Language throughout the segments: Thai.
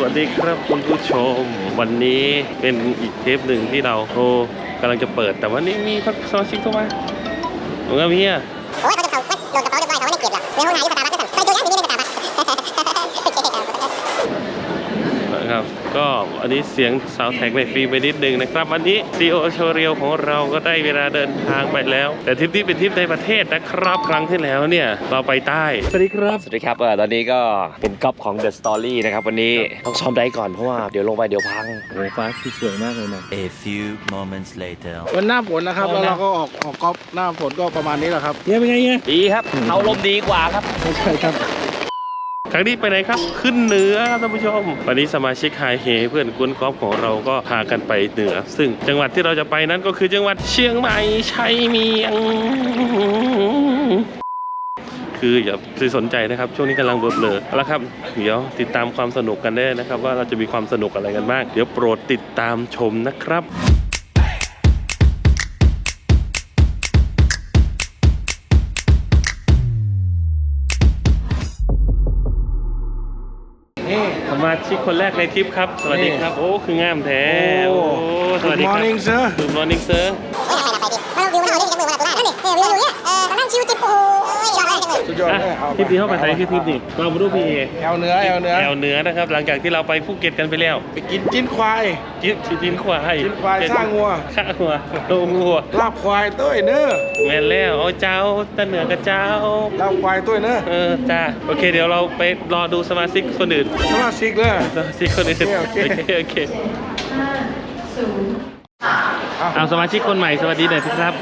วัสดีครับคุณผู้ชม วันนี้เป็นอีกเทปหนึ่งที่เราโอกำลังจะเปิด แต่วันนี้มีพักสมาชิกเข้ามาเหมือนกับเฮียโอ้ยเขาจะเขาโดนกระเป๋าเรียบร้อยเขาไม่เก็บหรอกในห้องน้ำอยู่สตาร์บัคก็สั่งใส่ตัวอย่างนี้ในสตาร์บัคโอเคครับ นะครับ ก็อันนี้เสียงสาวแท็กในฟรีไปนิดนึงนะครับ วันนี้ซีโอโชเรียวของเราก็ได้เวลาเดินทางไปแล้ว แต่ทริปนี้เป็นทริปในประเทศนะครับ ครั้งที่แล้วเนี่ยเราไปใต้ สวัสดีครับ สวัสดีครับเออตอนนี้ก็เป็นก๊อปของ The Story นะครับวันนี้ต้องซ้อมได้ก่อนเพราะว่าเดี๋ยวลงไปเดี๋ยวพัง โอ้ฟ้าคือสวยมากเลยนะ A few moments later. วันหน้าฝนนะครับเอาแล้วนะเราก็ออกออกกอล์ฟหน้าฝนก็ประมาณนี้แหละครับ เฮียเป็นไงเฮียดีครับ เอาลมดีกว่าครับ ไม่ใช่ครับ ครั้งนี้ไปไหนครับ ขึ้นเหนือครับท่านผู้ชม วันนี้สมาชิกไฮเฮเพื่อนกุนกอล์ฟของเราก็พากันไปเหนือ ซึ่งจังหวัดที่เราจะไปนั้นก็คือจังหวัดเชียงใหม่ชัยเมียง คืออย่าไปสนใจนะครับ ช่วงนี้กำลังเบลอๆเอาละครับ เดี๋ยวติดตามความสนุกกันได้นะครับ ว่าเราจะมีความสนุกอะไรกันบ้าง เดี๋ยวโปรดติดตามชมนะครับ คนแรกในทริปครับ สวัสดีครับ โอ้ คืองามแท้โอ้สวัส Good ดีครับ morning sir คุณมอร์นิ่งเซอร์เฮ้ยใครนะใครดิมาเราวิวมาเราดิจับมือมาเราตัวหน้านั่นนี่เออวิวอยู่เนี่ยเออนั่งชิวจิบโอ้ย สุดยอดอะเลยเอาทริปนี้เข้าไปไหนคือทริปนี้เรามาดูพี่เอแอลเนื้อแอลเนื้อแอวเหนือนะครับ หลังจากที่เราไปภูเก็ตกันไปแล้วไปกินจิ้นควายจิบจินควายจินควายสร้างงัวข้างงัวโตงัวลาบควายตุ้ยเนื้อแม่นแล้วเอาเจ้าตะเหนือกับเจ้าลาบควายตุ้ยเนื้อเออจ้าโอเคเดี๋ยวเราไปรอดูสมาชิกคนอื่นสมาชิกเลยสมาชิกคนอื่นโอเคโอโอเค เคโอเคเอาสมาชิกคนใหม่สวัสดีหน่อยสิครับ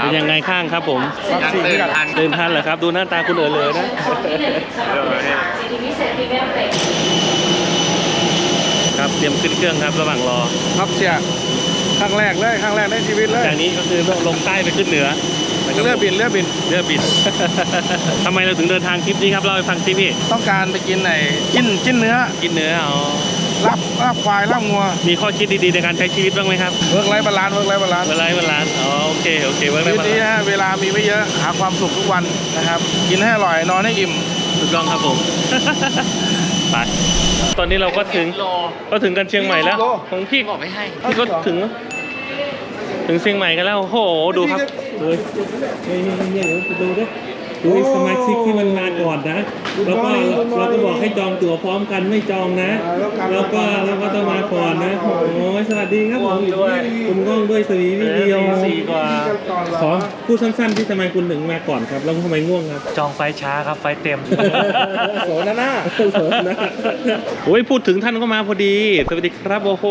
เป็นยังไงข้างครับผมวัคซีนที่กันเดินทันเหรอครับ ดูหน้าตาคุณเอ๋อเลยนะครับเตรียมขึ้นเครื่องครับระหว่างรอ ครับเสียครั้งแรกเลยครั้งแรกในชีวิตเลยจากนี้ก็คือลงใต้ไปขึ้นเหนือนะครับเรือบินเรือบินเรือบินทำไมเราถึงเดินทางทริปนี้ครับเล่าให้ฟังสิพี่ต้องการไปกินไหนจิ้นจิ้นเนื้อ กินเนื้ออ๋อ ลาบลาบควายลาบงัวมีข้อคิดดีๆในการใช้ชีวิตบ้างไหมครับเวิร์กไลฟ์บาลานซ์เวิร์กไลฟ์บาลานซ์เวลาเวลาอ๋อโอเคโอเคเวิร์กชีได้วิตปะนี้ฮะเวลามีไม่เยอะหาความสุขทุกวันนะครับกินให้อร่อยนอนให้อิ่ม ถูกต้องครับผม ไปตอนนี้เราก็ถึงก็ถึงกันเชียงใหม่แล้วของพี่บอกไม่ให้พี่ก็ถึง ถึงเชียงใหม่กันแล้วโอ้โหดูครับเฮ้ยเฮ้ยเนี่ยเดี๋ ยวไปดูด้วยดูไอ้สมาชิกที่มันมาก่อนนะ แล้วก็เราก็บอกให้จองตั๋วพร้อมกันไม่จองนะ แล้วก็แล้วก็ต้องมาก่อนนะโอ้ยสวัสดีครับผมคุณก้องด้วยสวีวิดีโอสี่กว่าขอพูดสั้นๆที่ทำไมคุณถึงมาก่อนครับแล้วทำไมง่วงครับจองไฟช้าครับไฟเต็มโสนะหน้าโอ้ยพูดถึงท่านก็มาพอดี สวัสดีครับโอ้โห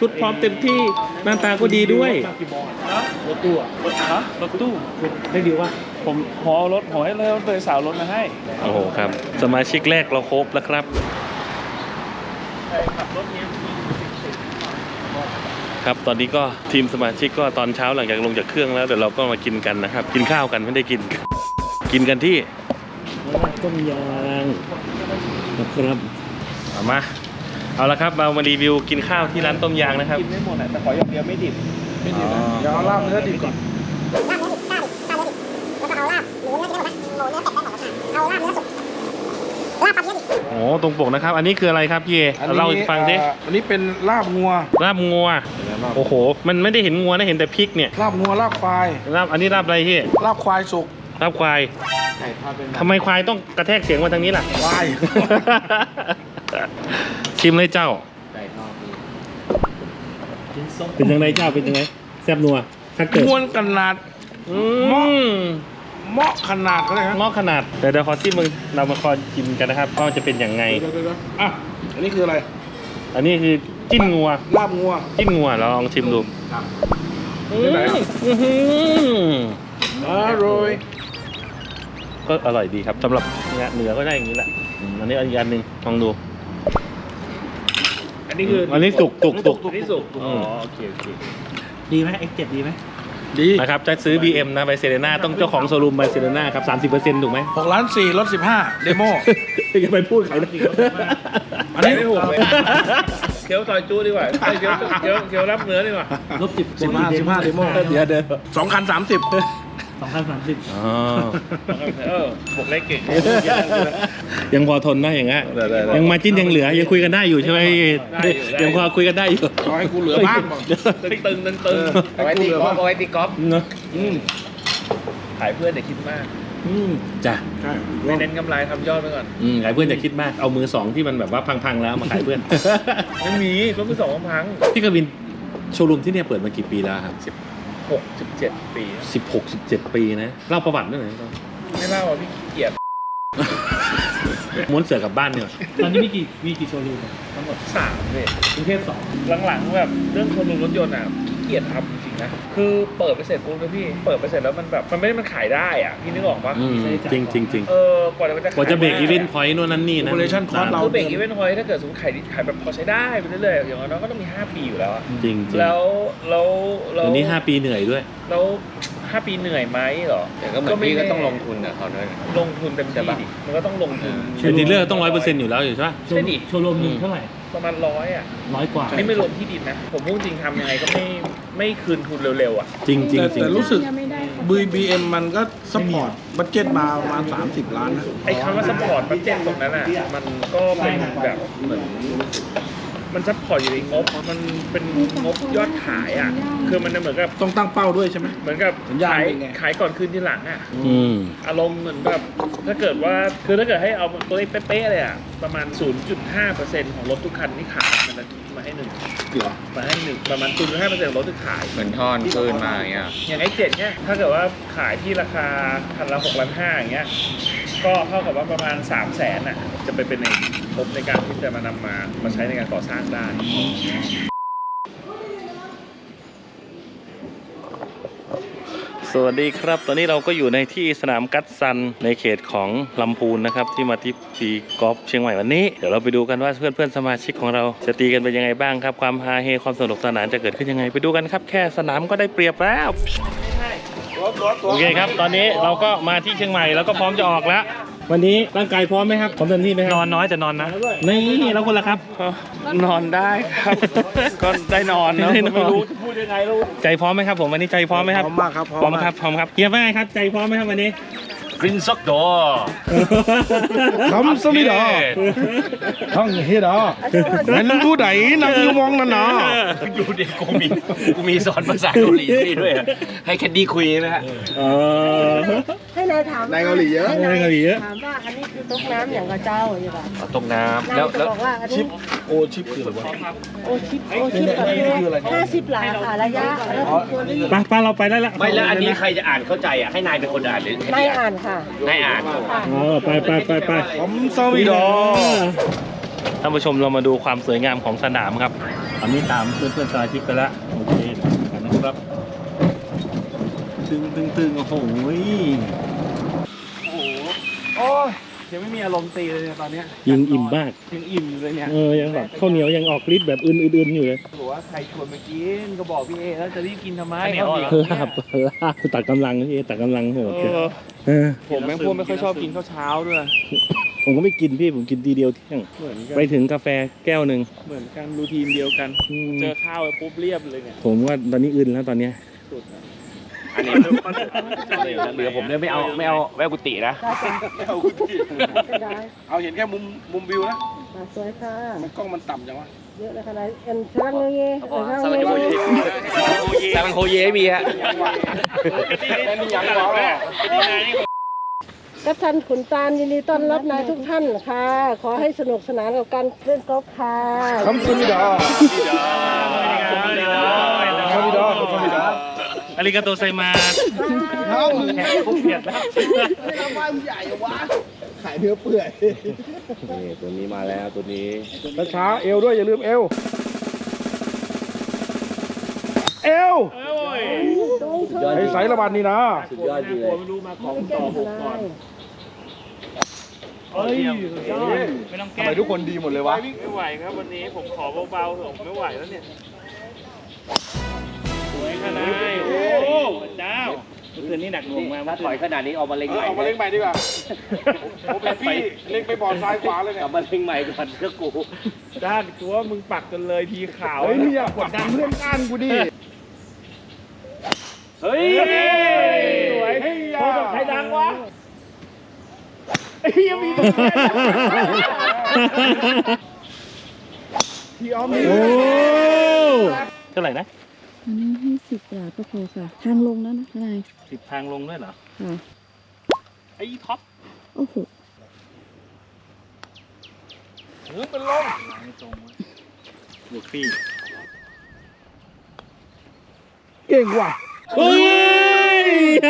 ชุดพร้อมเต็มที่หน้าตาก็ดีด้วยรถตู้อะฮะรถตู้ได้ดีว่า ผมหอรถหอยเลยเลยสาวรถมาให้โอ้โหครับ สมาชิกแรกเราครบแล้วครับครับตอนนี้ก็ทีมสมาชิกก็ตอนเช้าหลังจากลงจากเครื่องแล้วเดี๋ยวเราก็มากินกันนะครับ กินข้าวกันไม่ได้กิน กินกันที่ต้มยางนะครับเอามาเอาละครับเรามารีวิวกินข้าวที่ร้านต้มยางนะครับกินไม่หมดอะแต่ขออย่างเดียวไม่ดิบไม่ดิบนะอ๋อเดี๋ยวเอาลาบเนื้อดิบก่อน เอาลาบหมูเนื้อที่ได้หมดนะหมูเนื้อเป็ดได้หมดแล้วค่ะเอาลาบเนื้อสุกลาบปลาเนื้อดิบโอ้ตรงปกนะครับ อันนี้คืออะไรครับพี่เอเล่าให้ฟังสิอ่าอันนี้เป็นลาบงัวลาบงัว โอ้โห มันไม่ได้เห็นงัวนะเห็นแต่พริกเนี่ยลาบงัวลาบควายลาบอันนี้ลาบอะไรพี่ลาบควายสุกลาบควายทำไมควายต้องกระแทกเสียงมาทางนี้ล่ะ ควาย ชิมเลยเจ้าเป็นยังไงเจ้าเป็นยังไงแซ่บนัวถ้าเกิดม้วนขนาดอืเหมาะม เหมาะขนาดก็เลยฮะหม้อขนาดเดี๋ยวเดี๋ยวขอที่มึงเรามาคอยกินกันนะครับว่าจะเป็นยังไง เดี๋ยวเดี๋ยวเดี๋ยวอะอันนี้คืออะไรอันนี้คือจิ้นงัว ลาบงัวจิ้นงัวเราลองชิมดูที่ไหนอื้อหืออร่อยก็อร่อยดีครับสำหรับเนื้อเนื้อก็ได้อย่างนี้แหละอืมอันนี้อีกอันหนึ่งลองดู อันนี้คืออันนี้สุกสุกสุก อันนี้สุกอืมโอเคโอเคดีไหม X7 ดีไหม ดีนะครับจะซื้อ BM นะไปเซเรน่าต้องเจ้าของโชว์รูมไปเซเรน่าครับ30%ถูกไหมหกล้านสี่ลดสิบห้าเดโมอย่าไปพูดเขานะอันนี้ไม่ถูกเลยเคี้ยวซอยจู้ดีกว่าเอ้ยเคี้ยวเคี้ยวเคี้ยวรับเนื้อดีกว่าลบสิบสิบห้าสิบห้าเดโมเดี๋ยวเดี๋ยวสองคันสามสิบ สองพันสามสิบอ๋อเออบวกเลขเก่งยังพอทนได้อย่างเงี้ยได้ได้ได้ยังมาจิ้นยังเหลือยังคุยกันได้อยู่ใช่ไหมพี่ได้อยู่ได้อยู่ยังพอคุยกันได้อยู่ขอให้กูเหลือบ้างบอกตึงตึงตึงตึงเอาไว้ตีกอล์ฟเอาไว้ตีกอล์ฟเนอะอืมขายเพื่อนอย่าคิดมากอืมจ้ะใช่ไม่เน้นกำไรทำยอดไปก่อนอืมขายเพื่อนอย่าคิดมากเอามือสองที่มันแบบว่าพังๆแล้วมาขายเพื่อนไม่มีรถมือสองพังพี่กวินโชว์รูมที่เนี่ยเปิดมากี่ปีแล้วครับสิบ หกสิบเจ็ดปีสิบหกสิบเจ็ดปีนะเล่าประวัติด้วยหน่อยไม่เล่าอะพี่ขี้เกียจม้วนเสือกลับบ้านเนี่ยตอนนี้มีกี่มีกี่โชว์รูมทั้งหมดสามเลยกรุงเทพสองหลังๆแบบเรื่องโชว์รูมรถยนต์อะขี้เกียจทำจริงๆนะคือเปิดไปเสร็จปุ๊บนะพี่ เปิดไปเสร็จแล้วมันแบบมันไม่ได้มันขายได้อะพี่นึกออกปะอืมจริงจริงจริงเออก ว่าจะกว่าจะเบรกอีเวนต์ต์พอยต์นู่นนั่นนี่นะ Operation cost เรา คือเบรกอีเวนต์พอยถ้าเกิดสมมติขายดีขายแบบพอใช้ได้ไปเรื่อยๆอย่างน้อยก็ต้องมี 5 ปีอยู่แล้วอะจริงจริงแล้วแล้วแล้วอันนี้ห้าปีเหนื่อยด้วย แล้วห้าปีเหนื่อยไหมเหรอแต่ก็เหมือนพี่ก็ต้องลงทุนกับเขาด้วย ลงทุนเต็มที่ดิมันก็ต้องลงทุนเป็นดีลเลอร์ต้องร้อยเปอร์เซ็นต์อยู่แล้วอยู่ใช่ปะ ใช่ดิโชว์รูมหนึ่งเท่าไหร่ประมาณร้อยอะร้อยกว่า นี่ไม่รวมที่ดินนะ ผมพูดจริงทำยังไงก็ไม่ไม่คืนทุนเร็วๆอะ จริงจริงแต่จริงแต่รู้สึก BBM มันก็สปอร์ตบัตเจ็ตมาประมาณ 30 ล้านนะไอ้คำว่าซัพพอร์ตบัตเจ็ตตรงนั้นอะมันก็เป็นแบบเหมือน มันซัพพอร์ตอยู่ในงบมันเป็นงบยอดขายอะ คือมันเหมือนกับต้องตั้งเป้าด้วยใช่ไหม เหมือนกับสัญญาณขายเป็นไง ขายก่อนคืนที่หลังอะ อืม อารมณ์เหมือนแบบถ้าเกิดว่าคือถ้าเกิดให้เอาตัวเลขเป๊ะๆเลยอะ ประมาณ 0.5%ของรถทุกคันที่ขายมันจะ มาให้หนึ่งเดี๋ยวมาให้หนึ่งประมาณ0.5%ของรถที่ขาย เหมือนทอนคืนมาอย่างเงี้ย อย่างไอ้เจ็ดเนี่ยถ้าเกิดว่าขายที่ราคาคันละ6ล้านห้าอย่างเงี้ยก็เท่ากับว่าประมาณ3 0 0แสนอะจะไปเป็นในงบในการที่จะมานำมามาใช้ในการก่อสร้างได้ สวัสดีครับ ตอนนี้เราก็อยู่ในที่สนามกัตซันในเขตของลำพูนนะครับ ที่มาที่ตีกอล์ฟเชียงใหม่วันนี้ เดี๋ยวเราไปดูกันว่าเพื่อนเพื่อนๆสมาชิกของเราจะตีกันเป็นยังไงบ้างครับ ความฮาเฮความสนุกสนานจะเกิดขึ้นยังไง ไปดูกันครับ แค่สนามก็ได้เปรียบแล้วโอเคครับ ตอนนี้เราก็มาที่เชียงใหม่แล้วก็พร้อมจะออกแล้ว วันนี้ร่างกายพร้อมไหมครับพร้อมเต็มที่ไหมครับนอนน้อยแต่นอนนะ นี่แล้วคนละครับนอนได้ครับ ก็ได้นอนนะได้นอน ไม่รู้จะพูดยังไงแล้วใจพร้อมไหมครับผมวันนี้ใจพร้อมไหมครับพร้อมมากครับพร้อมครับพร้อมครับเฮียว่าไงครับ ใจพร้อมไหมครับวันนี้ กรินซ็อกดอคำสมิดาท่องเฮดานั่นผู้ใดนั่งอยู่มองนั่นนะดูดิกูมีกูมีสอนภาษาเกาหลีให้ด้วยอะให้แคดดี้คุยไหมฮะเออให้นายถามในเกาหลีเยอะในเกาหลีเยอะถามว่าอันนี้คือต๊กน้ำอย่างกับเจ้าอย่างไรเอาตรงน้ำแล้แล้ววจะแล้วบอกว่าอันชินี้ปโอชิปคืออะไรวะโอชิปโอชิปประเภทห้าสิบหลาค่ะระยะแล้วทุกคนได้ยินไปป้าเราไปได้ละไม่แล้วอันนี้ใครจะอ่านเข้าใจอะให้นายเป็นคนอ่านหรือให้ไม่พี่อ่านค่ะนายอ่านค่ะอ๋อไปไปไปไปผมสมิดาท่านผู้ชมเรามาดูความสวยงามของสนามครับตอนนี้ตามเพื่อนเพื่อนๆสมาชิกไปแล้วโอเคเดี๋ยวกันนะครับตึงตึงตึงโอ้โหโอ้ยยังไม่มีอารมณ์ตีเลยเนี่ยตอนเนี้ยยิงอิ่มมากยังอิ่มอยู่เลยเนี่ยเออยังแบบข้าวเหนียวยังออกฤทธิ์แบบอื่นๆอยู่เลยบอก ว่าใครชวนมากินก็บอกพี่เอแล้วจะรีบกินทำไมลาบลาบตัดกำลังพี่ตัดกำลังโหดเอเลยอเออผมแม่งพวกไม่ค่อยชอบกินข้าวเช้าด้วย ผมก็ไม่กินพี่ผมกินทีเดียวเที่ยง เหมือนกันไปถึงกาแฟแก้วหนึ่งเหมือนกันรูทีนเดียวกัน อืมเจอข้าวไปปุ๊บเรียบเลยเนี่ยผมว่าตอนนี้อื่นแล้วตอนเนี้ยสุดอะอันนี้เหลือผมเนี่ยไม่เอาไม่เอาแววกุฏินะได้ได้เอาเห็นแค่มุมมุมวิวนะมาสวยค่ะมันกล้องมันต่ำจังวะ เยอะเลยค่ะนายเอ็นสร้างเงี้ยเงี้ยสวัสดีโคเยสวัสดีโคเยไม่มีฮะกับท่านขุนตาลยินดีต้อนรับนายทุกท่านค่ะ ขอให้สนุกสนานกับการเล่นกอล์ฟค่ะคำสมิดาคำสมิดาคำสมิดาอาริกาโตไซมานี่ ตัวนี้มาแล้วตัวนี้ช้าๆเอวด้วยอย่าลืมเอว เอวไอ้สายระบาดนี่นะ สุดยอดจริงเลยไม่รู้มาของต่อผมก่อนเฮ้ยไม่ต้องแก้ทำไมทุกคนดีหมดเลยวะ ไม่ไหวครับวันนี้ผมขอเบาๆเถอะผมไม่ไหวแล้วเนี่ยสวยขนาดไหนโอ้พระเจ้า เมื่อคืนนี้หนักหน่วงมาถ้าถอยขนาดนี้ออกมาเล็งใหม่เอามาเล็งใหม่ดีกว่าผมเป็นพี่เล็งไปบอดซ้ายขวาเลยเนี่ยเอามาเล็งใหม่ก่อนเพื่อกูด้านตัวมึงปักจนเลยทีขาวเฮ้ยเมียกดดันเพื่อนก้านกูดิเฮ้ยสวยเฮ้ยใครดังวะยังมีตัวพี่ออมมีเท่าไหร่นะ อันนี้ให้สิบบาทก็พอค่ะ ทางลงแล้วนะทนายสิบทางลงด้วยเหรอ ค่ะ ไอ้ท็อปโอ้โหถือเป็นลงลูกฟี่เก่งว่ะโอ้ยไป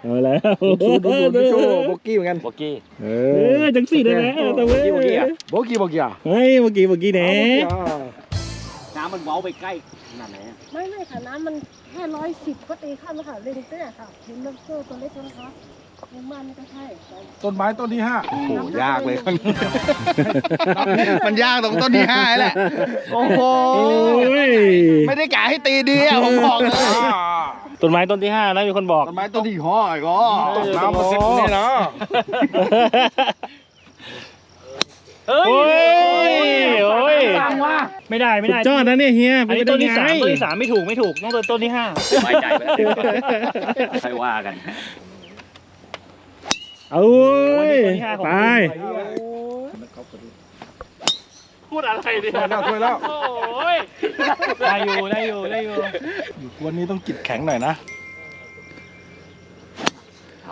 เอาแล้วดูดูดูดูโบกี้เหมือนกันโบกี้ เอเออจังสี่ได้แล้วแต่เว้ยโบกี้อะโบกี้โบกี้อะเฮ้ยเมื่อกี้เมื่อกี้แหน่น้ำมันเว้าไปใกล้ ขนาดไหนอะไม่ไม่ค่ะน้ำมันแค่ร้อยสิบก็ตีข้ามแล้วค่ะเล็งเตี้ยค่ะเห็นลำโซ่ตัวเล็กนะคะเล็งมันก็ใช่ต้นไม้ต้นที่ห้าโอ้โหยากเลยคนมันยากตรงต้นที่ห้าแหละ โอ้โหโอ้ยไม่ได้กะให้ตีดีอะผมบอกเลยต้นไม้ต้นที่ห้านะมีคนบอกต้นไม้ต้นที่ห้ออีก็ตกน้ำมาสิบนี่นะ เฮ้ยโอ้ยไม่ได้ไม่สุดได้ยอดนะเนี่ยเฮียอันนี้เป็ต้นไปที่ได้สามไงต้นที่สามไม่ถูกไม่ถูกต้องต้นที่ห้าสบายใจไปแล้วเดี๋ยวค่อยว่ากัน เอาเว้ยไปพูดอะไรเนี่ยช่วยแล้วช่วยแล้ว โอ้ยได้อยู่ได้อยู่ได้อยู่วันนี้ต้องจิตแข็งหน่อยนะ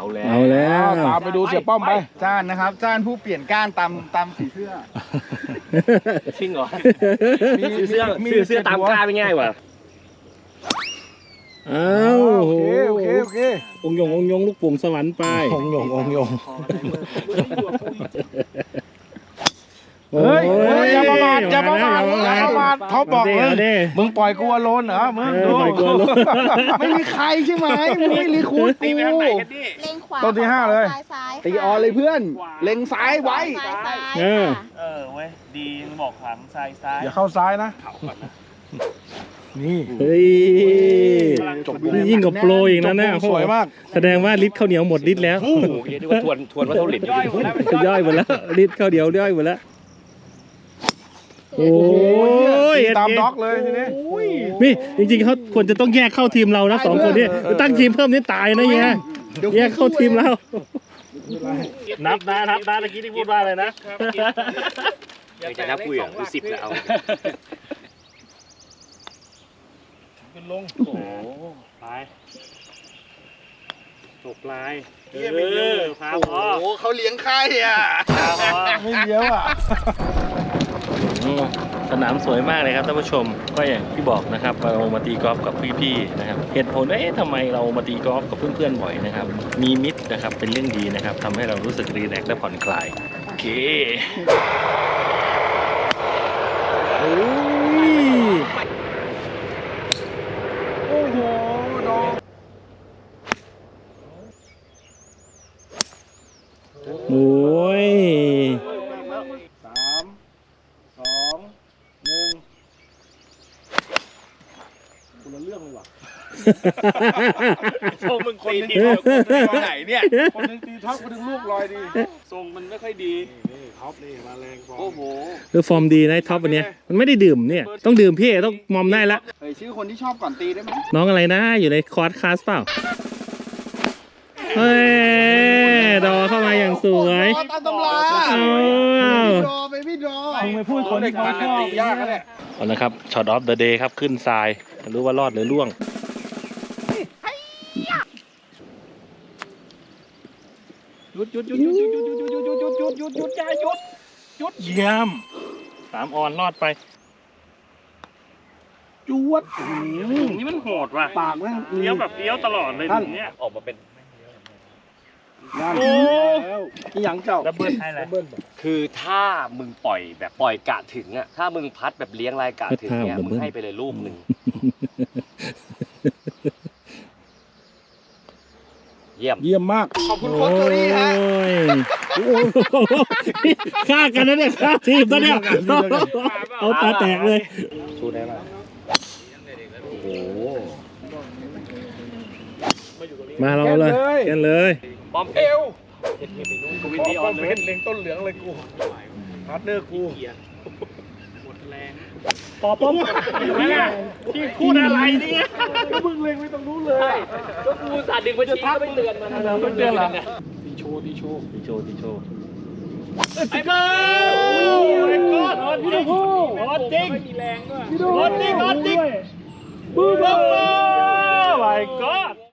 เอาแล้วเอาแล้ว ตามไปดูเสียป้อมไป จ้านนะครับ จ้านผู้เปลี่ยนก้านตามตามสีเสื้อ จริงเหรอมีซื้อเสื้อมีซื้อเสื้อตามกล้าไม่ง่ายว่ะเอาโอเคโอเคโอเคองค์ยงองค์ยงลูกโป่งสวรรค์ไปองยงองยงโอ้ เฮ้ยเฮ้ยอย่าประมาทอย่าประมาทอย่าประมาทเขาบอกเลเลยยมึงปล่อยกูอโลนเหรอมึงเออดูปล่อยกูอโลนไม่มีใครใช่ไหมมึงไม่รีคูดกูเล็งขวาต้นที่ห้าเลยซ้ายซ้ายตีออนเลยเพื่อน เล็งซ้ายไว้ซ้ายซ้ายเออค่ะเออเว้ยดีบอกขวางซ้ายซ้ายอย่าเข้าซ้ายนะนี่เฮ้ยนี่ยิ่งกว่าโปรอีกนะเนี่ยจบมุมสวยมาก แสดงว่าลิตรข้าวเหนียวหมดลิตรแล้วโอ้โหเรียกได้ว่าทวนทวนวัตถุดิบอยู่ย่อยหมดแล้วลิตรข้าวเหนียวย่อยหมดแล้ว โอ้โอ้ยยตามด็อกเลยทีนี้นี่จริงๆเขาควรจะต้องแยกเข้าทีมเรานะสองคนนี้ตั้งทีมเพิ่มนี่ตายนะเฮียแยกเข้าทีมเรานับนะนับนะตะกี้ที่พูดว่าอะไรนะเดี๋ยวจะนับคุยอะดูสิบแล้วเอาเป็นลงโอ้โหไปจบลายเออพาพอโอ้เขาเลี้ยงไข่อะพาพอไม่เยอะอะ สนามสวยมากเลยครับท่านผู้ชมก็อย่างที่บอกนะครับเรามาตีกอล์ฟกับพี่ๆนะครับเหตุผลว่าเอ๊ะทำไมเรามาตีกอล์ฟกับเพื่อนๆบ่อยนะครับมีมิตรนะครับเป็นเรื่องดีนะครับทำให้เรารู้สึกรีแลกซ์และผ่อนคลายโอเคโอ้ยโอ้โหดอกโอ้ยสาม สองหนึ่งคนละเรื่องเลยว่ะทรงมึงตีทีตัวไหนเนี่ยคนหนึ่งตีท็อปคนหนึ่งลูกลอยดีทรงมันไม่ค่อยดี นี่ท็อปนี่มาแรงฟอร์มโอ้โห คือฟอร์มดีนะไอ้ท็อปวันเนี้ยมันไม่ได้ดื่มเนี่ย ต้องดื่มพี่ต้องมอมได้ละ เฮ้ยชื่อคนที่ชอบก่อนตีได้ไหมน้องอะไรนะอยู่ในคอร์สคลาสเปล่า เฮ้ย ดอเข้ามาอย่างสวยรอตามตำราอ้าวรอไปพี่รอมึงไปพูดคนที่เขาชอบตียากนะเนี่ยเอาละครับช็อตออฟเดอะเดย์ครับขึ้นทรายไม่รู้ว่ารอดหรือล่วงหยุดหยุดหยุดหยุดหยุดหยุดหยุดหยุดหยุดหยุดหยุดหยุดหยุดอย่าหยุดหยุดเยี่ยมสามออนรอดไปจวดอืมนี่มันโหดว่ะปากแม่งเลี้ยวแบบเลี้ยวตลอดเลยถึงเนี้ยออกมาเป็น นั่นโอ้แล้วนี่หยังเจ้าดับเบิลให้เลยเบิ้ลคือถ้ามึงปล่อยแบบปล่อยกะถึงอะถ้ามึงพัดแบบเลี้ยงลายกะถึงเนี่ยถ้ามึงให้ไปเลยลูกหนึ่งเยี่ยมเยี่ยมมากขอบคุณโค้ชโจลี่ฮะโอ้ยฆ่ากันนะเนี่ยฆ่าทีมนะเนี่ยเอาตาแตกเลยสู้ได้ป่ะโอ้โหมาเราเลยกันเลย ป้อมเอวกูวินขอดีอป้ออนมเลยเป็นเล็งต้นเหลืองเลยกูพาร์ทเนอร์กูปอป้อมเห็นไหมล่ะที่พูดอะไรเนี่ยก็มึงเล็งไม่ต้องรู้เลยก็กูสาดึงไปชี้ก็ไม่เตือนมันนะไม่เตือนหรอตีโชว์ตีโชว์ตีโชว์ตีโชว์ไปเกินรถรถจริงรถจริงรถจริงรถจริงบึ้มบึ้ม